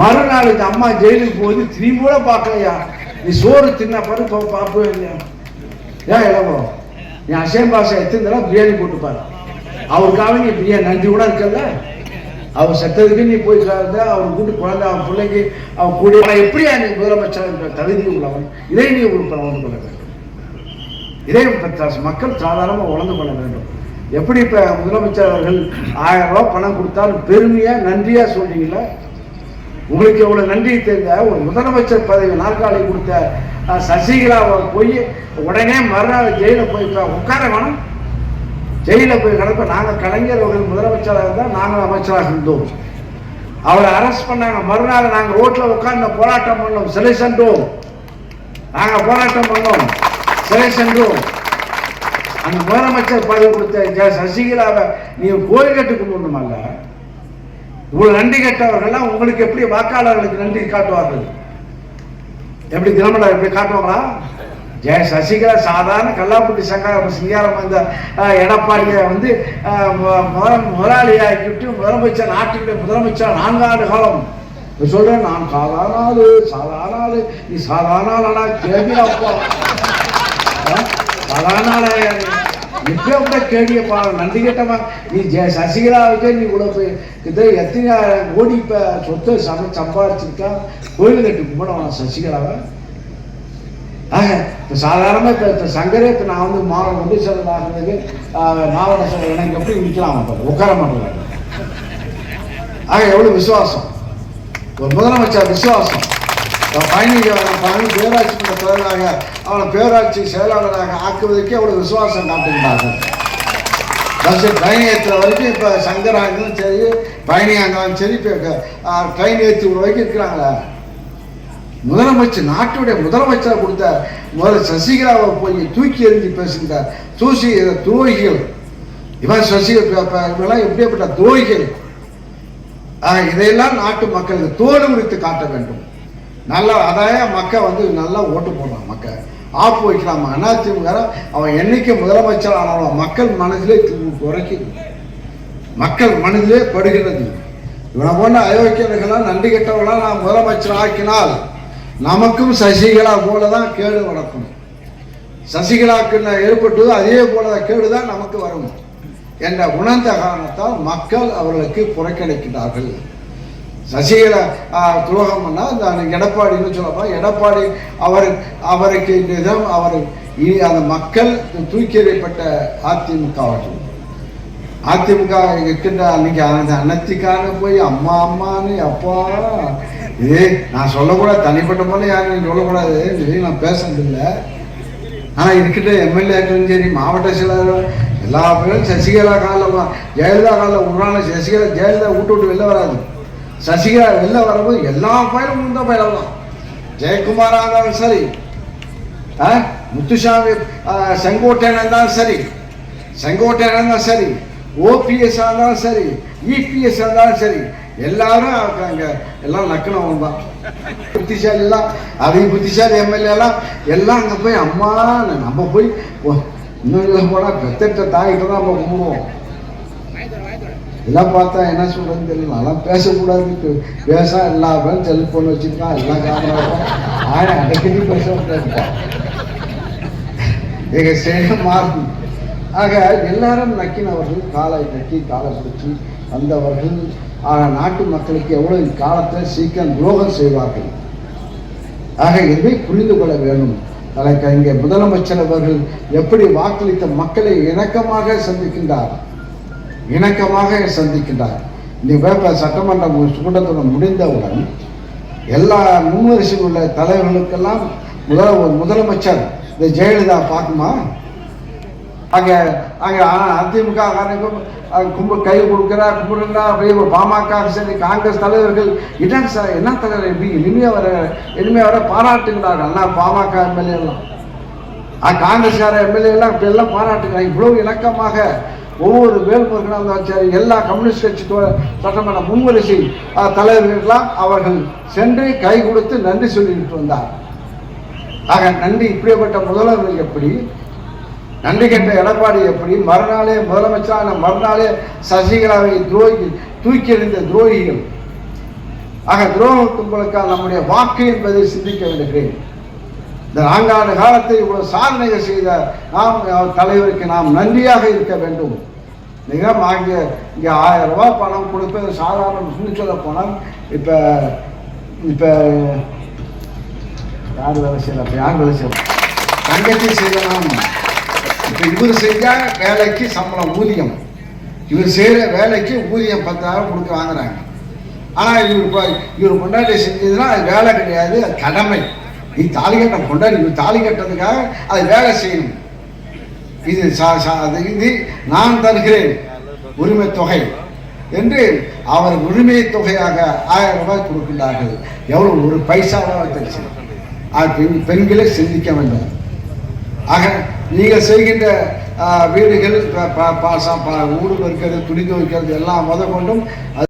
மறுநாள் இந்த அம்மா ஜெயிலுக்கு போகுது திரும்பி கூட பார்க்கலையா? நீ சோறு தின்ன பாரு பார்ப்பவே இல்லையா ஏன் இளவோ நீ அசேம் பாஷா எத்தனை தடவை பிரியாணி போட்டுப்பாரு? அவருக்காக நீ பிரியாணி நன்றி கூட இருக்கல அவர் செத்ததுக்கு நீ போய் சேர்ந்த அவர் கூட்டு குழந்தை அவன் பிள்ளைக்கு அவன் கூடிய எப்படியா நீ முதலமைச்சர் தகுதி உள்ளவன்? இதை நீ ஒரு உணர்ந்து கொள்ள வேண்டும். இதை மக்கள் சாதாரணமாக உணர்ந்து கொள்ள வேண்டும். எப்படி இப்போ முதலமைச்சர் அவர்கள் ஆயிரம் ரூபா பணம் கொடுத்தாலும் பெருமையாக நன்றியாக சொல்றீங்களா? உங்களுக்கு எவ்வளோ நன்றி தெரிந்த ஒரு முதலமைச்சர் பதவி நாற்காலி கொடுத்த சசிகலாவை போய் உடனே மறுநாள் ஜெயிலில் போய் உட்கார வேணும். ஜெயிலில் போய் கிடப்ப நாங்கள் கலைஞர் முதலமைச்சராக இருந்தால் நாங்கள் அமைச்சராக இருந்தோம். அவரை அரெஸ்ட் பண்ணாங்க. மறுநாள் நாங்கள் ரோட்டில் உட்கார்ந்து போராட்டம் பண்ணோம். சிலை சென்றோம். நாங்கள் போராட்டம் பண்ணோம். சிலை சென்றோம். அந்த முதலமைச்சர் பதவி கொடுத்த சசிகலாவை நீங்கள் கோயில் கட்டு கும்பிடணுமல்ல இவ்வளவு நன்றி கெட்டவர்கள்லாம் உங்களுக்கு எப்படி வாக்காளர்களுக்கு நன்றி காட்டுவார்கள்? எப்படி தினமலர் எப்படி காட்டுவாங்களா? ஜெய சசிகலா சாதாரண கல்லாப்பட்டி சங்காரம் சிங்காரம் வந்த எடப்பாடியை வந்து அஹ், மு- முதலமைச்சர் நாட்டினுடைய முதலமைச்சர் நான்காண்டு காலம். சொல்றேன் நான் சாதாரண ஆளு சாதாரண ஆளு நீ சாதாரண ஆளா அப்பா சாதாரண இப்போ கூட கேடியப்பா நன்றி கேட்டமா நீ ஜெய சசிகலாவுக்கே நீ இவ்வளவு இது எத்தனை ஓடி இப்போ சொத்து சம சம்பாதிச்சிருக்கா கோயில் கட்டி கும்பிடலாம் சசிகலாவை. ஆக இப்போ சாதாரணமாக இப்போ இப்போ சங்கரே இப்போ நான் வந்து மாவட்ட ஒன்று செயலர் ஆகிறதுக்கு மாவட்ட செயலர் எனக்கு எப்படி நிற்கலாம் உட்கார மாட்டேங்கிறாங்க ஆக எவ்வளோ விசுவாசம்? ஒரு முதலமைச்சர் விசுவாசம். பயணி பயணி பேராட்சி மன்ற தலைவராக அவனை பேராட்சி செயலாளராக ஆக்குவதற்கே அவ்வளோ விசுவாசம் காட்டுகிறார்கள் பஸ் ட்ரெயின் ஏற்றுற வரைக்கும் இப்போ சங்கரா சரி பயணியாக சரி இப்போ ட்ரெயின் ஏற்றி விட வரைக்கும் இருக்கிறாங்களே? முதலமைச்சர் நாட்டுடைய முதலமைச்சர் கொடுத்த முதல் சசிகலாவை போய் தூக்கி எறிஞ்சு பேசுகின்ற தூசி துரோகிகள். இவன் சசி இவெல்லாம் எப்படியாப்பட்ட துரோகிகள்? இதையெல்லாம் நாட்டு மக்களுக்கு தோடு குறித்து காட்ட வேண்டும். நல்லா அதாய மக்கள் வந்து நல்லா ஓட்டு போடலாம் மக்கள் ஆப்பு வைக்கலாம் அதிமுக அவன் என்னைக்கு முதலமைச்சர் ஆனாலும் மக்கள் மனதிலே குறைக்குது மக்கள் மனதிலே படுகிறது. இவனை போன்ற அயோக்கியர்களாக நன்றி கெட்டவர்களாக நான் முதலமைச்சர் ஆக்கினால் நமக்கும் சசிகலா போல தான் கேடு நடக்கும். சசிகலாக்கு ஏற்பட்டது அதே போல கேடு தான் நமக்கு வரும். என்ற உணர்ந்த காரணத்தால் மக்கள் அவர்களுக்கு புறக்கணிக்கிறார்கள். சசிகலா ஆ, துரோகம் அந்த எடப்பாடின்னு சொல்லப்போ எடப்பாடி அவர் அவருக்கு இந்த அவர் இனி அந்த மக்கள் தூக்கி எறியப்பட்ட அதிமுக அதிமுக இருக்கின்ற அன்னைக்கு அந்த அன்னத்திக்கான போய் அம்மா அம்மான்னு அப்பா இது நான் சொல்லக்கூடாது தனிப்பட்ட முறையில் யாரும் சொல்லக்கூடாது இது நான் பேசுறதில்லை ஆனால் இருக்கின்ற எம்எல்ஏக்களும் சரி மாவட்ட செயலாளர் எல்லா பேரும் சசிகலா காலில் ஜெயலலிதா காலில் உருவான சசிகலா ஜெயலலிதா விட்டு விட்டு வெளில வராது. சசிகலா வெளில வரும்போது எல்லா பயிலும் முந்த பயிலும் தான் ஜெயக்குமாராக இருந்தாலும் சரி ஆ, முத்துசாமி செங்கோட்டையனாக செங்கோட்டையன் இருந்தாலும் சரி செங்கோட்டையன் இருந்தாலும் சரி ஓபிஎஸ்ஸாக இருந்தாலும் சரி இபிஎஸ் இருந்தாலும் சரி எல்லாரும் அங்கே எல்லாம் நக்கணும் தான். புத்திசாலி எல்லாம் அதிக புத்திசாலி எம்எல்ஏ எல்லாம் எல்லாம் அங்கே போய் அம்மா நம்ம போய் ஓ, இன்னும் போனால் பெத்தட்ட தாயிட்டு தான் நம்ம கும்பிடுவோம் எல்லாம் பார்த்தா என்ன சொல்றதுன்னு தெரியல. அதெல்லாம் பேசக்கூடாது. பேச எல்லா பேரும் செல்போன் வச்சிருக்கான் எல்லாம் கேமரா ஆயிரம் அடிக்கடி பேச விட்டுருக்கான் எங்க சேகம் மாறும் ஆக எல்லாரும் நக்கினவர்கள் காலை நக்கி காலை பிடிச்சி வந்தவர்கள். நாட்டு மக்களுக்கு எவ்வளவு காலத்தை சீக்கிரம் துரோகம் செய்வார்கள்? ஆக இதை புரிந்து கொள்ள வேண்டும். அதற்கு இங்கே முதலமைச்சர் அவர்கள் எப்படி வாக்களித்த மக்களை இணக்கமாக சந்திக்கின்றார்? இணக்கமாக சந்திக்கின்றார். இந்த வேப்ப சட்டமன்ற கூட்டத்துடன் முடிந்தவுடன் எல்லா முன்வரிசையில் உள்ள தலைவர்களுக்கெல்லாம் முதல முதலமைச்சர் இந்த ஜெயலலிதா பார்க்குமா அங்கே அங்கே அதிமுக காரங்க கும்பு கை கொடுக்குறா கும்பிடுறா அப்படியே ஒரு பாமக சரி காங்கிரஸ் தலைவர்கள் என்ன சார் என்ன தலைவர் இப்படி இனிமையாக வர இனிமையாக வர பாராட்டுகிறார்கள். அண்ணா பாமக எம்எல்ஏ எல்லாம். காங்கிரஸ்கார எம்எல்ஏ எல்லாம் இப்படி எல்லாம் பாராட்டுகிறாங்க இவ்வளோ இணக்கமாக ஒவ்வொரு வேல்முருகனாக இருந்தாலும் சரி எல்லா கம்யூனிஸ்ட் கட்சி சட்டமன்ற முன்வரிசை தலைவர்களெல்லாம் அவர்கள் சென்று கை கொடுத்து நன்றி சொல்லிக்கிட்டு வந்தார். ஆக நன்றி இப்படிப்பட்ட முதல்வர்கள் எப்படி? நன்றி கெட்ட எடப்பாடி எப்படி? மறுநாளே முதலமைச்சரான மறுநாளே சசிகலாவை துரோகி தூக்கி எறிந்த துரோகிகள். ஆக துரோக கும்பலுக்காக நம்முடைய வாக்கு என்பதை சிந்திக்க வேண்டுகிறேன். இந்த நான்காண்டு காலத்தை இவ்வளவு சாதனைகள் செய்த நாம் தலைவருக்கு நாம் நன்றியாக இருக்க வேண்டும். நீங்கள் ஆகிய இங்கே ஆயிரம் ரூபா பணம் கொடுப்பேன் சாதாரண சொல்லி பணம் போனால் இப்போ இப்போ யார் வேலை செய்யலாம் இப்போ யார் வேலை செய்யலாம் தங்கச்சி செய்யலாம். இப்போ இவர் செஞ்சால் வேலைக்கு சம்பளம் ஊதியம். இவர் செய்கிற வேலைக்கு ஊதியம் பத்தாயிரம் கொடுத்து வாங்குறாங்க. ஆனால் இவர் இவர் கொண்டாடி செஞ்சதுன்னா அது வேலை கிடையாது அது கடமை. நீ தாலி கட்ட கொண்டாடி இவர் தாலி கட்டுறதுக்காக அது வேலை செய்யணும். இது சா- சா- இது நான் தருகிறேன் உரிமை தொகை என்று அவர் உரிமை தொகையாக ஆயிரம் ரூபாய் கொடுக்கின்றார்கள். எவ்வளவு? ஒரு பைசாவாக தெரிச்சு பெண் பெண்களை சிந்திக்க வேண்டும். ஆக நீங்கள் செய்கின்ற வீடுகள் ப- பாசம் ஊடு வைக்கிறது துணி துவைக்கிறது எல்லாம் முத கொண்டும் அது